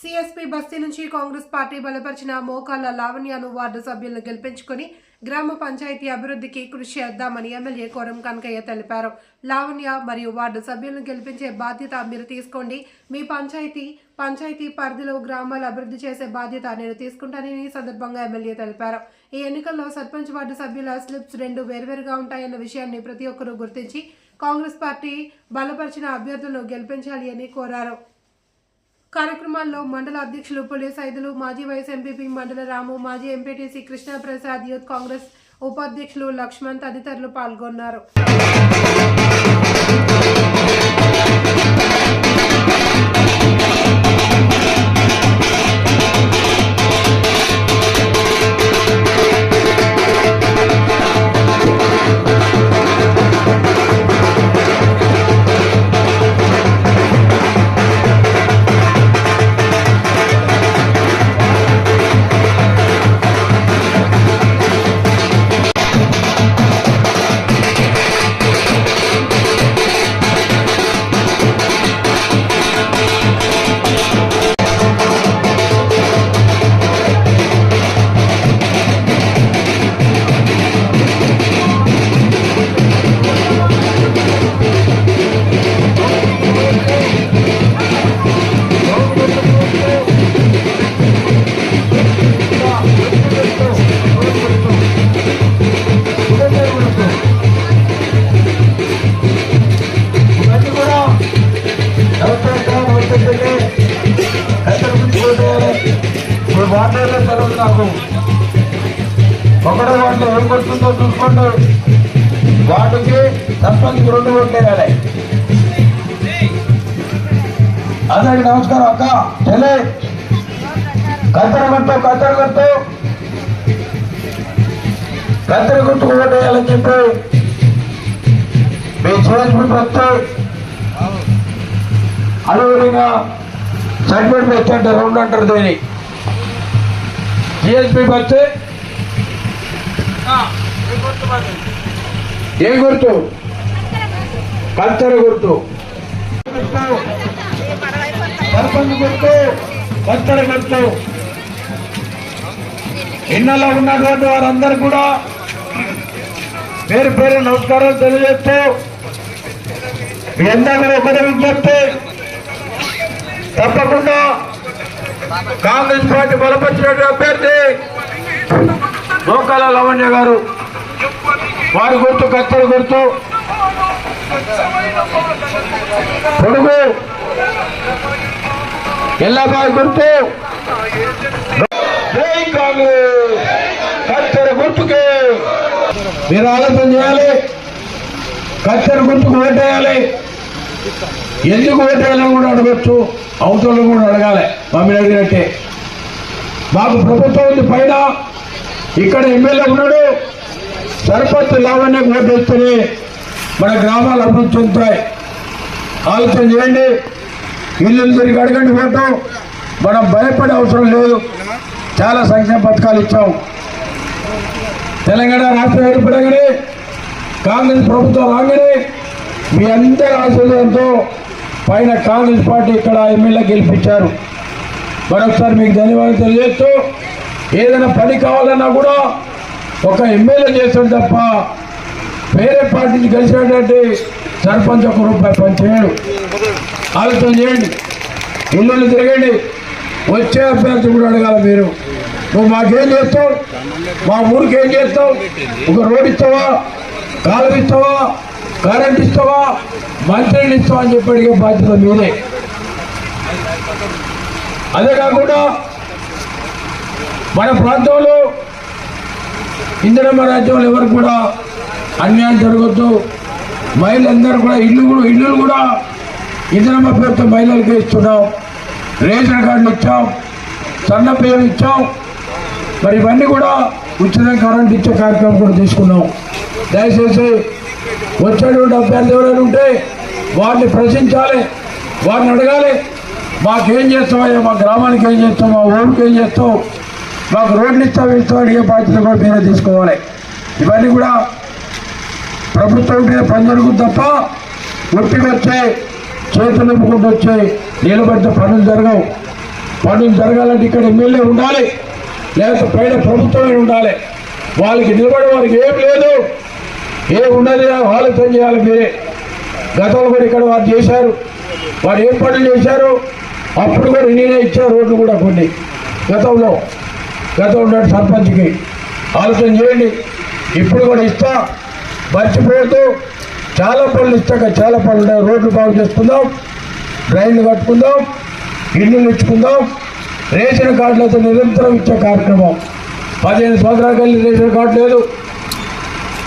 CSP బస్తీ నుంచి Congress party బలపరిచిన మోకాళ్ళ లావణ్యను వార్డు సభ్యులను గెలిపించుకొని గ్రామ పంచాయతీ అభివృద్ధికి కృషి చేద్దామని ఎమ్మెల్యే కోరం కనకయ్య తెలిపారు. లావణ్య మరియు వార్డు సభ్యులను గెలిపించే బాధ్యత మీరు తీసుకోండి. మీ పంచాయతీ పంచాయతీ పరిధిలో గ్రామాలు అభివృద్ధి చేసే బాధ్యత నేను తీసుకుంటానని ఈ సందర్భంగా ఎమ్మెల్యే తెలిపారు. ఈ ఎన్నికల్లో సర్పంచ్ వార్డు సభ్యుల స్లిప్స్ రెండు వేర్వేరుగా ఉంటాయన్న విషయాన్ని ప్రతి ఒక్కరూ గుర్తించి కాంగ్రెస్ పార్టీ బలపరిచిన అభ్యర్థులను గెలిపించాలి అని కోరారు. కార్యక్రమాల్లో మండల అధ్యక్షులు పోలీస్ ఐదులు మాజీ వైస్ ఎంపీపీ మండల రాము మాజీ ఎంపీటీసీ కృష్ణప్రసాద్ యూత్ కాంగ్రెస్ ఉపాధ్యక్షులు లక్ష్మణ్ తదితరులు పాల్గొన్నారు. ఒకటో వాటిలో ఏం కొడుతుందో చూసుకోండి. వాటికి సర్పంచ్ రెండు ఓట్లు వేయాలి అందరికి నమస్కారం అక్క చెల్లె. కత్తెర గుర్తు కత్తెర గుర్తు కత్తెర గుర్తుకు ఓటు చెప్పి మీ చేసిన వస్తే అదేవిధంగా సర్టిఫికేట్ పెట్టంటే రెండు అంటారు దీన్ని. జిఎస్పి వస్తే ఏ గుర్తు కత్తెర గుర్తు. కత్తెర గుర్తు. ఇన్నలో ఉన్నటువంటి వారందరూ కూడా పేరు పేరు నమస్కారాలు తెలియజేస్తూ మీ అందరూ ఒకటే విజ్ఞప్తి. తప్పకుండా కాంగ్రెస్ పార్టీ బలపరిచినటువంటి అభ్యర్థి గోకాల లవణ్య గారు వారి గుర్తు కత్తెర గుర్తు. పొడుగు. ఎల్లబాయి గుర్తు. జై కాంగ్రెస్. కత్తెర గుర్తుకే. మీరు ఆలోచన చేయాలి. కత్తెర గుర్తుకు ఓటేయాలి ఎందుకు ఓటేయాలని కూడా అడగచ్చు. అవతలను కూడా అడగాలి. మమ్మల్ని అడిగినట్టే. మాకు ప్రభుత్వం ఉంది పైన. ఇక్కడ ఎమ్మెల్యే ఉన్నాడు. సర్పంచ్ లావణ్యకు ఓటేస్తేనే మన గ్రామాలు అభివృద్ధి చెందుతాయి. ఆలోచన చేయండి. ఇల్లు తిరిగి అడగండి పోతాం మనం భయపడే అవసరం లేదు. చాలా సంక్షేమ పథకాలు ఇచ్చాం. తెలంగాణ రాష్ట్రం ఏర్పడగానే కాంగ్రెస్ ప్రభుత్వం రాగానే మీ అందరి ఆశీర్వాదంతో పైన కాంగ్రెస్ పార్టీ ఇక్కడ ఎమ్మెల్యే గెలిపించారు. మరొకసారి మీకు ధన్యవాదాలు తెలియజేస్తూ ఏదైనా పని కావాలన్నా కూడా ఒక ఎమ్మెల్యే చేస్తాడు తప్ప వేరే పార్టీ నుంచి గెలిచినటువంటి సర్పంచ్ ఒక రూపాయి పని చేయడు. ఆలోచన చేయండి. ఇల్లు తిరగండి. వచ్చే అభ్యర్థి కూడా అడగాల మీరు. నువ్వు మాకేం చేస్తావు? మా ఊరికి ఏం చేస్తావు? ఒక రోడ్ ఇస్తావా? కాలువ ఇస్తావా? కరెంట్ ఇస్తావా? మంత్రిని ఇస్తావా అని చెప్పి అడిగే బాధ్యత మీదే. అదే కాకుండా మన ప్రాంతంలో ఇందిరమ్మ రాజ్యంలో ఎవరు కూడా అన్యాయం జరగద్దు. మహిళలందరూ కూడా ఇల్లు కూడా ఇల్లులు కూడా ఇందిరమ్మ పేరుతో మహిళలకు ఇస్తున్నాం. రేషన్ కార్డులు ఇచ్చాం. సన్న పేరు ఇచ్చాం. మరి ఇవన్నీ కూడా ఉచితంగా కరెంట్ ఇచ్చే కార్యక్రమం కూడా తీసుకున్నాం. దయచేసి వచ్చేటువంటి అభ్యర్థి ఎవరైనా ఉంటే వారిని ప్రశ్నించాలి వారిని అడగాలి. మాకేం చేస్తామయ్యా? మా గ్రామానికి ఏం చేస్తాం? మా ఊరికి ఏం చేస్తాం? మాకు రోడ్లు ఇస్తావు ఇస్తావు అడిగే బాధ్యత కూడా మీరే తీసుకోవాలి. ఇవన్నీ కూడా ప్రభుత్వం మీద పని తప్ప ఒట్టి వచ్చే చేతులు నింపుకుంటూ వచ్చే నిలబడ్డ పనులు జరగవు. పనులు జరగాలంటే ఇక్కడ ఎమ్మెల్యే ఉండాలి. లేకపోతే పైన ప్రభుత్వమే ఉండాలి. వాళ్ళకి నిలబడే వారికి ఏం లేదు. ఏం ఉండదు ఆలోచన చేయాలి మీరే. గతంలో కూడా ఇక్కడ వారు చేశారు. వారు ఏం పనులు చేశారు అప్పుడు కూడా నేనే ఇచ్చారు రోడ్లు కూడా కొన్ని. గతంలో గతంలో ఉన్న సర్పంచ్కి ఆలోచన చేయండి. ఇప్పుడు కూడా ఇస్తా. మర్చిపోతూ చాలా పనులు ఇస్తాక చాలా పనులు ఉన్నాయి. రోడ్లు బాగు చేసుకుందాం. డ్రైన్లు కట్టుకుందాం. ఇళ్ళు ఇచ్చుకుందాం. రేషన్ కార్డులతో నిరంతరం ఇచ్చే కార్యక్రమం. పదిహేను సంవత్సరాల కలిసి రేషన్ కార్డు లేదు.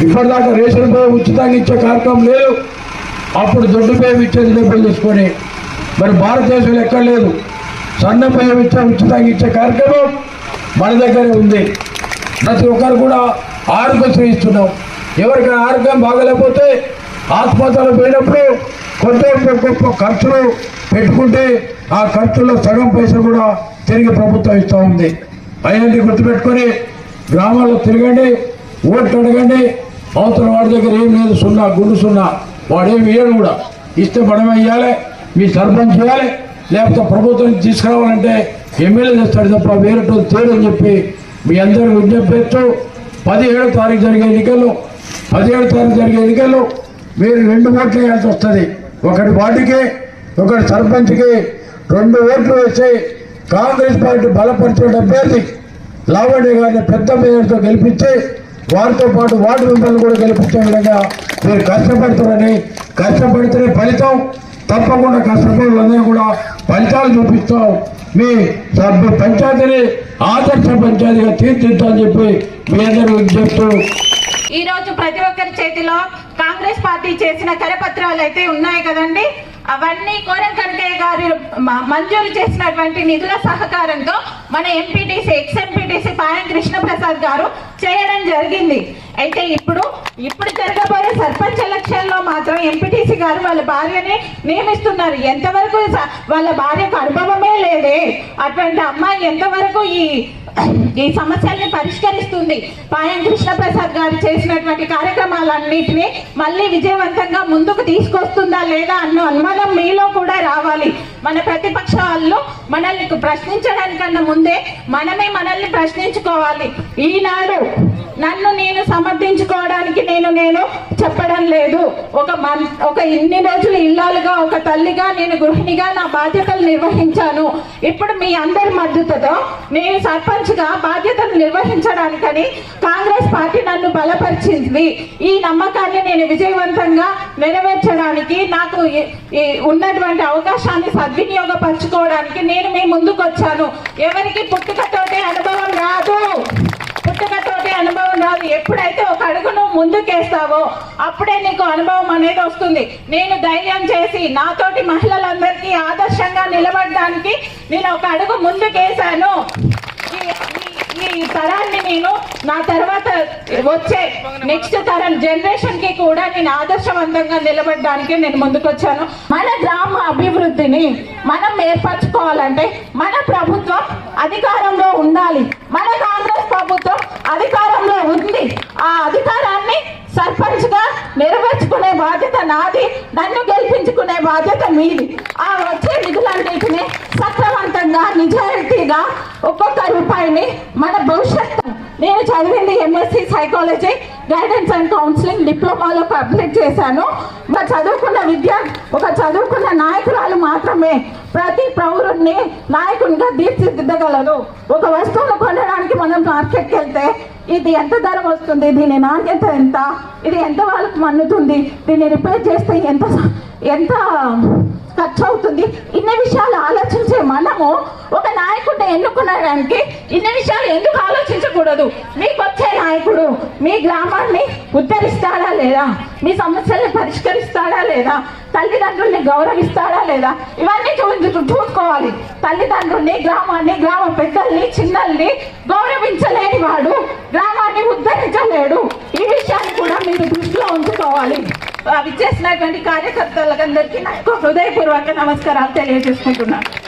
ఇప్పటిదాకా రేషన్ పే ఉచితంగా ఇచ్చే కార్యక్రమం లేదు. అప్పుడు దొడ్డు బియ్యం ఇచ్చేది డబ్బులు తీసుకొని. మరి భారతదేశంలో ఎక్కడ లేదు. సన్న బియ్యం ఇచ్చే ఉచితంగా ఇచ్చే కార్యక్రమం. మన దగ్గరే ఉంది. ప్రతి ఒక్కరు కూడా ఆరోగ్యం ఇస్తున్నాం ఎవరికైనా ఆరోగ్యం బాగలేకపోతే ఆసుపత్రిలో పోయినప్పుడు కొంత గొప్ప ఖర్చులు పెట్టుకుంటే ఆ ఖర్చుల్లో సగం పైసలు కూడా తిరిగి ప్రభుత్వం ఇస్తూ ఉంది. అయినది గుర్తుపెట్టుకొని గ్రామాల్లో తిరగండి ఓట్లు అడగండి. అవతల వాడి దగ్గర ఏం లేదు సున్నా గుండు సున్నా. వాడేమి ఇయ్యడు కూడా. ఇస్తే మనమే ఇవ్వాలి మీ సర్పంచ్ చేయాలి లేకపోతే ప్రభుత్వం తీసుకురావాలంటే ఎమ్మెల్యే చేస్తాడు తప్ప వేరేటో తేడని చెప్పి మీ అందరూ విజ్ఞప్తిస్తూ పదిహేడో తారీఖు జరిగే ఎన్నికలు పదిహేడు తారీఖు జరిగే ఎన్నికలు మీరు రెండు ఓట్లు వేయాల్సి వస్తుంది. ఒకటి వార్డుకి ఒకటి సర్పంచ్కి రెండు ఓట్లు వేసి కాంగ్రెస్ పార్టీ బలపరిచిన అభ్యర్థి లావణ్య గారిని పెద్ద మేయర్తో గెలిపించి వారితో పాటు వార్డు మెంబర్లు కూడా గెలిపించే విధంగా మీరు కష్టపడుతున్నారని కష్టపడితేనే ఫలితం తప్పకుండా కష్టపడాలని కూడా ఫలితాలు చూపిస్తాం. మీ సభ్య పంచాయతీని ఆదర్శ పంచాయతీగా తీర్చిద్దామని చెప్పి మీ అందరూ చెప్తూ ఈ రోజు ప్రతి ఒక్కరి చేతిలో కాంగ్రెస్ పార్టీ చేసిన కరపత్రాలు అయితే ఉన్నాయి కదండి. అవన్నీ కోరంకర్కయ్య గారు మ- మంజూరు చేసినటువంటి నిధుల సహకారంతో మన MPTC ex MPTC Payam Krishnaprasad గారు చేయడం జరిగింది. అయితే ఇప్పుడు ఇప్పుడు జరగబోయే సర్పంచ్ ఎలక్షన్లో మాత్రం ఎంపీటీసీ గారు వాళ్ళ భార్యని నియమిస్తున్నారు. ఎంతవరకు వాళ్ళ భార్యకు అనుభవమే లేదే. అటువంటి అమ్మాయి ఎంతవరకు ఈ ఈ సమస్యల్ని పరిష్కరిస్తుంది? పాయం కృష్ణప్రసాద్ గారు చేసినటువంటి కార్యక్రమాలన్నింటినీ మళ్ళీ విజయవంతంగా ముందుకు తీసుకొస్తుందా లేదా అన్న అనుమానం మీలో కూడా రావాలి. మన ప్రతిపక్ష వాళ్ళు మనల్ని ప్రశ్నించడానికన్నా ముందే మనమే మనల్ని ప్రశ్నించుకోవాలి. ఈనాడు నన్ను నేను సమర్థించుకోవడానికి నేను నేను చెప్పడం లేదు. ఒక మన్ ఒక ఇన్ని రోజులు ఇల్లాలుగా ఒక తల్లిగా నేను గృహిణిగా నా బాధ్యతలు నిర్వహించాను. ఇప్పుడు మీ అందరి మద్దతుతో నేను సర్పంచ్గా బాధ్యతలు నిర్వహించడానికని కాంగ్రెస్ పార్టీ నన్ను బలపరిచింది. ఈ నమ్మకాన్ని నేను విజయవంతంగా నెరవేర్చడానికి నాకు ఉన్నటువంటి అవకాశాన్ని సద్వినియోగపరచుకోవడానికి నేను మీ ముందుకు వచ్చాను ఎవరికి పుట్టుకతోటే అనుభవం రాదు. పుట్టుకతోటి అనుభవం రాదు. ఎప్పుడైతే ఒక అడుగును ముందుకేస్తావో అప్పుడే నీకు అనుభవం అనేది వస్తుంది. నేను ధైర్యం చేసి నాతోటి మహిళలందరికీ ఆదర్శంగా నిలబడడానికి నేను ఒక అడుగు ముందుకేశాను. ఈ- తరాన్ని నేను నా తర్వాత వచ్చే నెక్స్ట్ తరం జనరేషన్కి కూడా నేను ఆదర్శవంతంగా నిలబడడానికి నేను ముందుకొచ్చాను. మన గ్రామ అభివృద్ధిని మనం ఏర్పరచుకోవాలంటే మన ప్రభుత్వం అధికారంలో ఉండాలి. మన కాంగ్రెస్ ప్రభుత్వం అధికారంలో ఉంది. ఆ అధికారాన్ని సర్పంచ్గా నెరవేర్చుకునే బాధ్యత నాది నన్ను గెలిపించుకునే బాధ్యత మీది. ఆ వచ్చే నిధులన్నిటిని సక్రమంతంగా నిజాయితీగా ఒక్కొక్క రూపాయిని మన భవిష్యత్తు. నేను చదివింది MSc psychology guidance and counselling డిప్లొమాలో complete చేశాను. మరి చదువుకున్న విద్య ఒక చదువుకున్న నాయకురాలు మాత్రమే ప్రతి ప్రౌరుణ్ణి నాయకునిగా తీర్చిదిద్దగలరు. ఒక వస్తువును కొనడానికి మనం మార్కెట్కి వెళ్తే ఇది ఎంత ధర వస్తుంది? దీని నాణ్యత ఎంత? ఇది ఎంత వాళ్ళకి మన్నుతుంది? దీన్ని రిపేర్ చేస్తే ఎంత ఎంత ఖర్చు అవుతుంది ఇన్ని విషయాలు ఆలోచించే మనము ఒక నాయకుడిని ఎన్నుకునడానికి ఇన్ని విషయాలు ఎందుకు ఆలోచించకూడదు? మీకు వచ్చే నాయకుడు మీ గ్రామాన్ని ఉద్ధరిస్తాడా లేదా? మీ సమస్యల్ని పరిష్కరిస్తాడా లేదా? తల్లిదండ్రుల్ని గౌరవిస్తాడా లేదా? ఇవన్నీ చూ చూసుకోవాలి. తల్లిదండ్రుల్ని గ్రామాన్ని గ్రామ పెద్దల్ని చిన్నల్ని గౌరవించలేని వాడు గ్రామాన్ని ఉద్ధరించలేడు. ఈ విషయాన్ని కూడా మీరు దృష్టిలో ఉంచుకోవాలి. అవి చేసినటువంటి కార్యకర్తలందరికీ నా యొక్క హృదయపూర్వక నమస్కారాలు తెలియజేసుకుంటున్నాను.